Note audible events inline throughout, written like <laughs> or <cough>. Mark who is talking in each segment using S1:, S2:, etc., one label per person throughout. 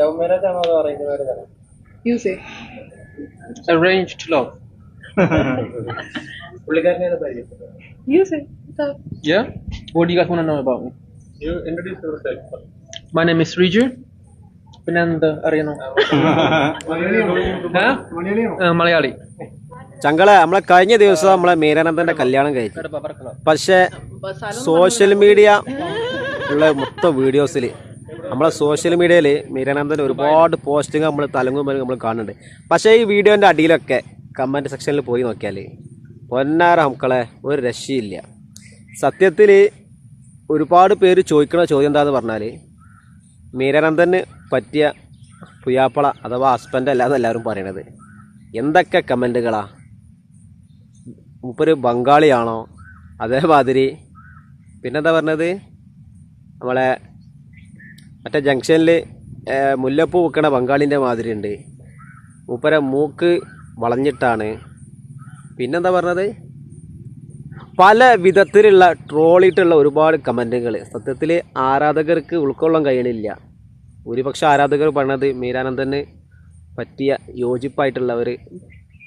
S1: Love marriage ആണോ അതോ arrange marriage ആണോ?
S2: Use
S3: arranged love. <laughs>
S1: പുള്ളിക്കാരനെ പരിചയപ്പെട്ടത്.
S2: Use
S3: Yeah? What do you guys want to know about me?
S1: You introduce yourself
S3: My name is Riju. പിന്നെ എന്ത് അറിയണോ ആ? ആ, മലയാളി.
S4: ചങ്കളെ നമ്മളെ കഴിഞ്ഞ ദിവസം നമ്മളെ മീരാനന്ദന്റെ കല്യാണം കഴിച്ചു. പക്ഷെ സോഷ്യൽ മീഡിയ ഉള്ള മൊത്തം വീഡിയോസിൽ നമ്മളെ സോഷ്യൽ മീഡിയയിൽ മീരാനന്ദൻ ഒരുപാട് പോസ്റ്റിങ് നമ്മൾ തലങ്ങുമ്പോൾ നമ്മൾ കാണുന്നുണ്ട്. പക്ഷേ ഈ വീഡിയോന്റെ അടിയിലൊക്കെ കമന്റ് സെക്ഷനിൽ പോയി നോക്കിയാൽ പൊന്നാര മക്കളെ ഒരു രക്ഷയില്ല. സത്യത്തിൽ ഒരുപാട് പേര് ചോദിക്കുന്ന ചോദ്യം എന്താന്ന് പറഞ്ഞാൽ മീരാനന്ദന് പറ്റിയ പുയാപ്പള അഥവാ ഹസ്ബൻഡ് അല്ല എന്നെല്ലാവരും പറയണത്. എന്തൊക്കെ കമന്റുകളാ മുപ്പൊരു ബംഗാളിയാണോ? അതേമാതിരി പിന്നെന്താ പറഞ്ഞത്? നമ്മളെ മറ്റേ ജംഗ്ഷനിൽ മുല്ലപ്പൂ വെക്കണ ബംഗാളിന്റെ മാതിരി ഉണ്ട് മൂപ്പരെ മൂക്ക് വളഞ്ഞിട്ടാണ്. പിന്നെന്താ പറഞ്ഞത്? പല വിധത്തിലുള്ള ട്രോളിട്ടുള്ള ഒരുപാട് കമന്റുകൾ സത്യത്തിൽ ആരാധകർക്ക് ഉൾക്കൊള്ളാൻ കഴിയണില്ല. ഒരുപക്ഷെ ആരാധകർ പറഞ്ഞത് മീരാനന്ദന് പറ്റിയ യോജിപ്പായിട്ടുള്ള ഒരു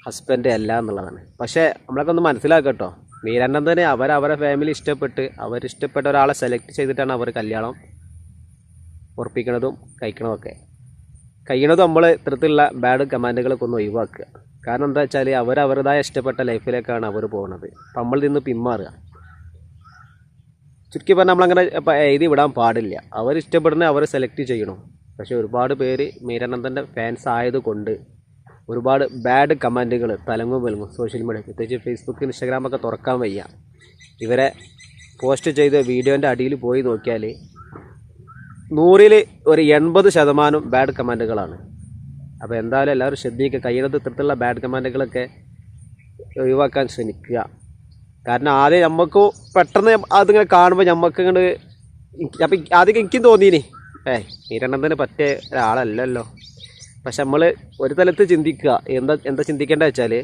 S4: ഹസ്ബൻഡ് അല്ല എന്നുള്ളതാണ്. പക്ഷേ നമ്മളൊക്കെ ഒന്ന് മനസ്സിലാക്കട്ടോ മീരാനന്ദന് അവരവരെ അവരെ ഫാമിലി ഇഷ്ടപ്പെട്ട് അവരിഷ്ടപ്പെട്ട ഒരാളെ സെലക്ട് ചെയ്തിട്ടാണ് അവർ കല്യാണം ഉറപ്പിക്കണതും കഴിക്കണതൊക്കെ കഴിയണതും നമ്മൾ ഇത്തരത്തിലുള്ള ബാഡ് കമാൻഡുകളൊക്കെ ഒന്ന് ഒഴിവാക്കുക. കാരണം എന്താ വെച്ചാൽ അവർ അവരുടേതായ ഇഷ്ടപ്പെട്ട ലൈഫിലേക്കാണ് അവർ പോകുന്നത് അപ്പം നമ്മളിൽ നിന്ന് പിന്മാറുക. ചുരുക്കി പറഞ്ഞാൽ നമ്മളങ്ങനെ എഴുതി വിടാൻ പാടില്ല. അവർ ഇഷ്ടപ്പെടുന്ന അവർ സെലക്ട് ചെയ്യണം. പക്ഷേ ഒരുപാട് പേര് മീരാനന്ദന്റെ ഫാൻസ് ആയതുകൊണ്ട് ഒരുപാട് ബാഡ് കമന്റുകൾ തലങ്ങും വലങ്ങും സോഷ്യൽ മീഡിയ പ്രത്യേകിച്ച് ഫേസ്ബുക്ക് ഇൻസ്റ്റാഗ്രാമൊക്കെ തുറക്കാൻ വയ്യ. ഇവരെ പോസ്റ്റ് ചെയ്ത വീഡിയോന്റെ അടിയിൽ പോയി നോക്കിയാൽ നൂറിൽ ഒരു എൺപത് ശതമാനം ബാഡ് കമാൻഡുകളാണ് അപ്പോൾ എന്തായാലും എല്ലാവരും ശ്രദ്ധിക്കുക. കയ്യിലത്ത് ഇത്തരത്തിലുള്ള ബാഡ് കമാൻഡുകളൊക്കെ ഒഴിവാക്കാൻ ശ്രമിക്കുക. കാരണം ആദ്യം നമുക്ക് പെട്ടെന്ന് അതിങ്ങനെ കാണുമ്പോൾ നമുക്ക് ഇങ്ങോട്ട് അപ്പം ആദ്യം എനിക്കും തോന്നിയിനി ഏ മീരാനന്ദന് പറ്റിയ ഒരാളല്ലല്ലോ. പക്ഷെ നമ്മൾ ഒരു തലത്ത് ചിന്തിക്കുക. എന്താ എന്താ ചിന്തിക്കേണ്ടത് വെച്ചാൽ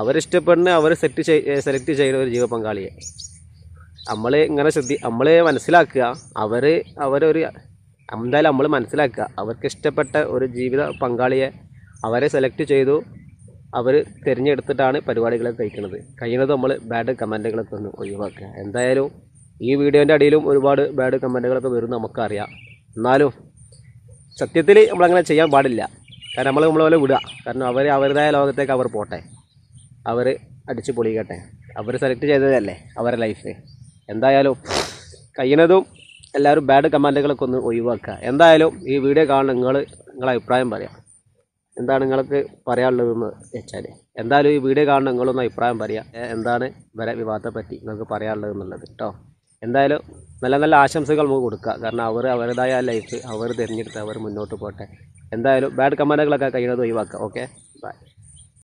S4: അവരിഷ്ടപ്പെടുന്ന അവർ സെറ്റ് ചെയ് സെലക്ട് ചെയ്യുന്ന ഒരു ജീവ പങ്കാളിയെ നമ്മൾ ഇങ്ങനെ ശ്രദ്ധി നമ്മൾ മനസ്സിലാക്കുക. അവർ അവരൊരു എന്തായാലും നമ്മൾ മനസ്സിലാക്കുക. അവർക്ക് ഇഷ്ടപ്പെട്ട ഒരു ജീവിത പങ്കാളിയെ അവരെ സെലക്ട് ചെയ്തു. അവർ തിരഞ്ഞെടുത്തിട്ടാണ് പരിപാടികളെ കഴിക്കുന്നത്. കഴിയുന്നത് നമ്മൾ ബാഡ് കമന്റുകളൊക്കെ ഒന്ന് ഒഴിവാക്കുക. എന്തായാലും ഈ വീഡിയോന്റെ അടിയിലും ഒരുപാട് ബാഡ് കമന്റുകളൊക്കെ വരും നമുക്കറിയാം. എന്നാലും സത്യത്തിൽ നമ്മളങ്ങനെ ചെയ്യാൻ പാടില്ല. കാരണം നമ്മൾ നമ്മളെ വിടുക. കാരണം അവർ അവരുടേതായ ലോകത്തേക്ക് അവർ പോട്ടെ. അവർ അടിച്ച് പൊളിക്കട്ടെ. അവർ സെലക്ട് ചെയ്തതല്ലേ അവരുടെ ലൈഫ് എന്തായാലും കഴിയുന്നതും എല്ലാവരും ബാഡ് കമന്റുകളൊക്കെ ഒന്ന് ഒഴിവാക്കുക. എന്തായാലും ഈ വീഡിയോ കാണുന്ന നിങ്ങൾ നിങ്ങളെ അഭിപ്രായം പറയാം. എന്താണ് നിങ്ങൾക്ക് പറയാനുള്ളതെന്ന് വെച്ചാൽ എന്തായാലും ഈ വീഡിയോ കാണുന്ന നിങ്ങളൊന്ന് അഭിപ്രായം പറയാം. എന്താണ് ഇവരെ വിവാദത്തെ പറ്റി നിങ്ങൾക്ക് പറയാനുള്ളതെന്നുള്ളത് കേട്ടോ എന്തായാലും നല്ല നല്ല ആശംസകൾ നമുക്ക് കൊടുക്കുക. കാരണം അവർ അവരുടേതായ ലൈഫ് അവർ തിരഞ്ഞെടുത്ത് അവർ മുന്നോട്ട് പോട്ടെ. എന്തായാലും ബാഡ് കമന്റുകളൊക്കെ കഴിയുന്നത് ഒഴിവാക്കുക. Okay bye